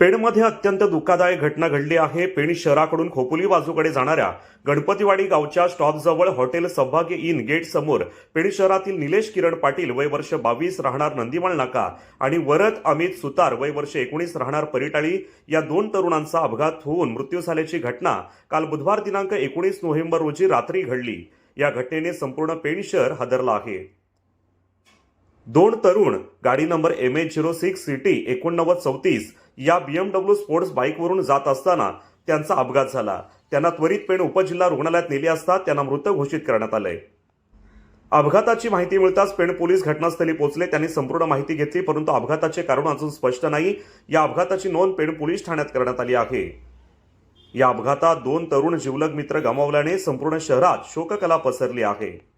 पेणमध्ये अत्यंत धोकादायक घटना घडली आहे. पेण शहराकडून खोपोली बाजूकडे जाणाऱ्या गणपतीवाडी गावच्या स्टॉपजवळ हॉटेल सौभाग्य इन गेट समोर पेण शहरातील निलेश किरण पाटील वय वर्ष बावीस राहणार नंदीमाळ नाका आणि वरद अमित सुतार वय वर्ष एकोणीस राहणार परिटाळी या दोन तरुणांचा अपघात होऊन मृत्यू झाल्याची घटना काल बुधवार दिनांक एकोणीस नोव्हेंबर रोजी रात्री घडली. या घटनेने संपूर्ण पेण शहर हादरला आहे. दोन तरुण गाडी number M H zero six CT एकोणनव्वद चौतीस या बीएमडब्ल्यू स्पोर्ट्स बाईकवरून जात असताना त्यांचा अपघात झाला. त्यांना त्वरित पेण उपजिल्हा रुग्णालयात नेले असता त्यांना मृत घोषित करण्यात आलंय. अपघाताची माहिती मिळताच पेण पोलीस घटनास्थळी पोहोचले. त्यांनी संपूर्ण माहिती घेतली परंतु अपघाताचे कारण अजून स्पष्ट नाही. या अपघाताची नोंद पेण पोलीस ठाण्यात करण्यात आली आहे. या अपघातात दोन तरुण जिवलग मित्र गमावल्याने संपूर्ण शहरात शोककला पसरली आहे.